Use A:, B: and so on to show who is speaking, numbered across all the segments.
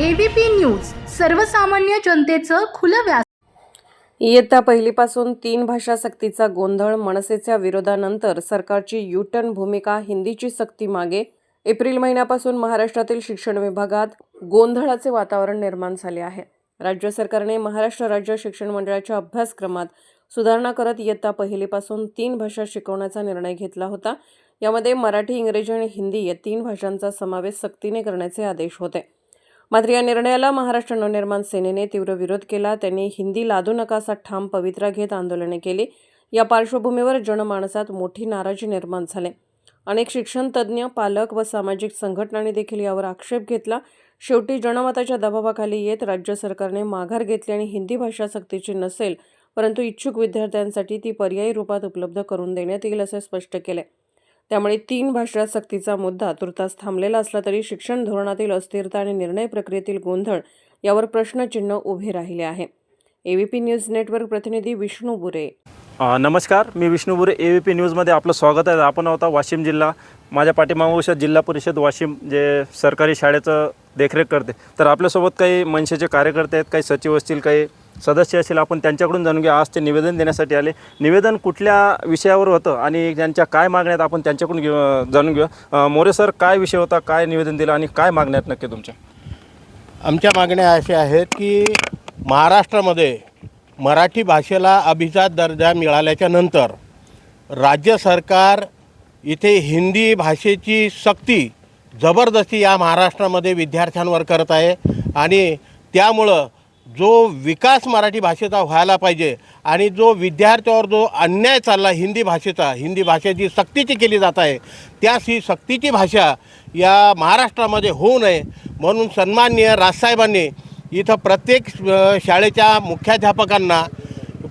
A: ABP news सर्वसामान्य जनतेचं खुलं व्यास
B: इयत्ता पहिलीपासून तीन भाषा सक्तीचा गोंधळ मनसेच्या विरोधानंतर सरकारची युटर्न भूमिका हिंदीची सक्ती मागे. एप्रिल महिन्यापासून महाराष्ट्रातील शिक्षण विभागात गोंधळाचे वातावरण निर्माण झाले आहे. राज्य सरकारने महाराष्ट्र राज्य शिक्षण मंडळाच्या अभ्यासक्रमात सुधारणा करत इयत्ता पहिलीपासून तीन भाषा शिकवण्याचा निर्णय घेतला होता. यामध्ये मराठी इंग्रजी आणि हिंदी या तीन भाषांचा समावेश सक्तीने करण्याचे आदेश होते. मात्र या निर्णयाला महाराष्ट्र नवनिर्माण सेनेने तीव्र विरोध केला. त्यांनी हिंदी लादू नका असा ठाम पवित्रा घेत आंदोलने केली. या पार्श्वभूमीवर जनमानसात मोठी नाराजी निर्माण झाली. अनेक शिक्षण तज्ज्ञ पालक व सामाजिक संघटनांनी देखील यावर आक्षेप घेतला. शेवटी जनमताच्या दबावाखाली येत राज्य सरकारने माघार घेतली आणि हिंदी भाषा सक्तीची नसेल परंतु इच्छुक विद्यार्थ्यांसाठी ती पर्यायी रूपात उपलब्ध करून देण्यात येईल असे स्पष्ट केले. त्यामुळे तीन भाषा सक्तीचा मुद्दा तुर्तास थांबलेला असला तरी शिक्षण धोरणातील अस्थिरता आणि निर्णय प्रक्रियेतील गोंधळ यावर प्रश्नचिन्ह उभे राहिले आहे. एबीपी न्यूज नेटवर्क प्रतिनिधी विष्णू बुरे.
C: नमस्कार मी विष्णू बुरे. ए व्ही पी न्यूजमध्ये आपलं स्वागत आहे. आपण होता वाशिम जिल्हा. माझ्या पाठीमागोशात जिल्हा परिषद वाशिम जे सरकारी शाळेचं देखरेख करते. तर आपल्यासोबत काही मनसेचे कार्यकर्ते आहेत काही सचिव असतील काही सदस्य असेल आपण त्यांच्याकडून जाणून घ्या आज ते निवेदन देण्यासाठी आले. निवेदन कुठल्या विषयावर होतं आणि त्यांच्या काय मागण्यात आपण त्यांच्याकडून घेऊ जाणून घेऊया मोरे सर काय विषय होता काय निवेदन दिलं आणि काय मागण्या आहेत नक्की तुमच्या?
D: आमच्या मागण्या अशा आहेत की महाराष्ट्रामध्ये मराठी भाषेला अभिजात दर्जा मिळाल्याच्या नंतर राज्य सरकार इथे हिंदी भाषेची सक्ती जबरदस्ती या महाराष्ट्रामध्ये विद्यार्थ्यांवर करत आहे. आणि त्यामुळं जो विकास मराठी भाषेचा व्हायला पाहिजे आणि जो विद्यार्थ्यावर जो अन्याय चालला हिंदी भाषेचा हिंदी भाषेची सक्तीची केली जात आहे त्यास ही सक्तीची भाषा या महाराष्ट्रामध्ये होऊ नये म्हणून सन्माननीय राजसाहेबांनी इथं प्रत्येक शाळेच्या मुख्याध्यापकांना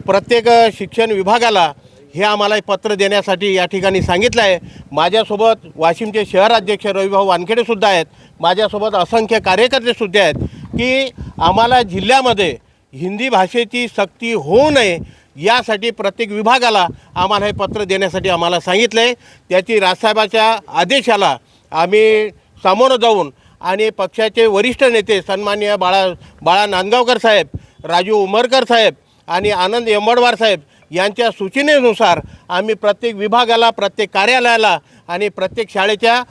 D: प्रत्येक शिक्षण विभागाला हे आम्हाला पत्र देण्यासाठी या ठिकाणी सांगितलं आहे. माझ्यासोबत वाशिमचे शहराध्यक्ष रविभाऊ वानखेडेसुद्धा आहेत. माझ्यासोबत असंख्य कार्यकर्तेसुद्धा आहेत. की आम्हाला जिल्ह्यामध्ये हिंदी भाषेची सक्ती होऊ नये यासाठी प्रत्येक विभागाला आम्हाला हे पत्र देण्यासाठी आम्हाला सांगितलं आहे त्याची राजसाहेबाच्या आदेशाला आम्ही सामोरं जाऊन आणि पक्षाचे वरिष्ठ नेते सन्मान्य बाळा बाळा नांदगावकर साहेब राजू उमरकर साहेब आणि आनंद यंबडवार साहेब यांच्या सूचनेनुसार आम्ही प्रत्येक विभागाला प्रत्येक कार्यालयाला आणि प्रत्येक शाळेच्या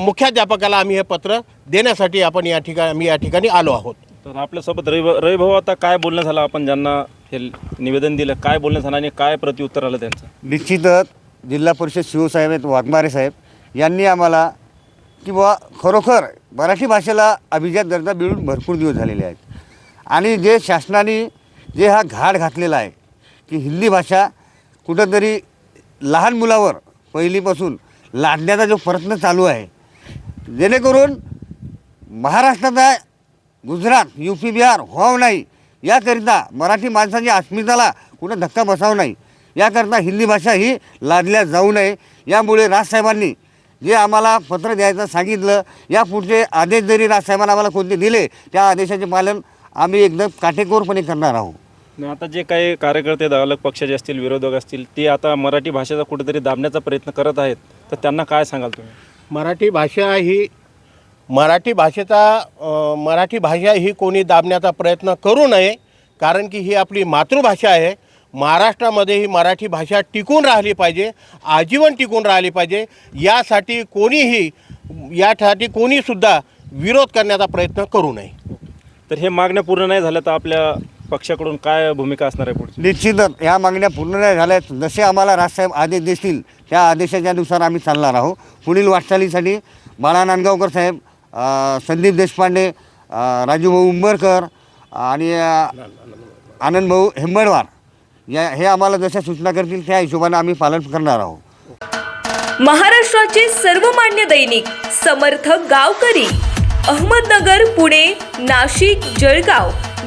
D: मुख्याध्यापकाला आम्ही हे पत्र देण्यासाठी आपण या ठिकाणी आम्ही या ठिकाणी आलो आहोत.
C: तर आपल्यासोबत रवि रविभाऊ आता काय बोलणं झालं? आपण ज्यांना हे निवेदन दिलं काय बोलणं झालं आणि काय प्रत्युत्तर आलं त्यांचं?
E: निश्चितच जिल्हा परिषद शिवसाहेब आहेत वाघमारे साहेब यांनी आम्हाला की बुवा खरोखर मराठी भाषेला अभिजात दर्जा मिळून भरपूर दिवस झालेले आहेत. आणि जे शासनाने जे हा घाट घातलेला आहे की हिंदी भाषा कुठंतरी लहान मुलावर पहिलीपासून लादण्याचा जो प्रयत्न चालू आहे जेणेकरून महाराष्ट्राचा गुजरात यू पी बिहार व्हावं नाही याकरिता मराठी माणसाच्या अस्मिताला कुठं धक्का बसावं नाही याकरता हिंदी भाषा ही लादल्या जाऊ नये. यामुळे राजसाहेबांनी जे आम्हाला पत्र द्यायचं सांगितलं या पुढचे आदेश जरी राजसाहेबांना आम्हाला कोणते दिले त्या आदेशाचे पालन आम्ही एकदम काटेकोरपणे करणार आहोत.
C: आता जे काही कार्यकर्ते अलग पक्षाचे असतील विरोधक असतील ते आता मराठी भाषेचा कुठेतरी दाबण्याचा प्रयत्न करत आहेत. तर त्यांना काय सांगाल तुम्ही?
D: मराठी भाषा ही मराठी भाषेचा अ, मराठी भाषा ही कोणी दाबण्याचा प्रयत्न करू नये कारण की ही आपली मातृभाषा आहे. महाराष्ट्रामध्ये ही मराठी भाषा टिकून राहिली पाहिजे आजीवन टिकून राहिली पाहिजे. यासाठी कोणीही यासाठी कोणीसुद्धा विरोध करण्याचा प्रयत्न करू नये.
C: तर हे मागण्या पूर्ण नाही झाल्या तर आपल्या पक्षाकडून काय भूमिका असणार आहे पुढची?
E: निश्चितच ह्या मागण्या पूर्ण नाही झाल्या जसे आम्हाला राजसाहेब आदेश देतील त्या आदेशाच्यानुसार आम्ही चालणार आहोत. पुढील वाटचालीसाठी बाळा नांदगावकर साहेब अ, संदीप देशपांडे अ, राजूभाऊ उंबरकर आणि अ, आनंदभाऊ हेंबडवार या हे आम्हाला जशा सूचना करतील त्या हिशोबाने आम्ही पालन करणार आहोत.
F: महाराष्ट्राचे सर्वमान्य दैनिक समर्थ गावकरी अहमदनगर पुणे नाशिक जळगाव.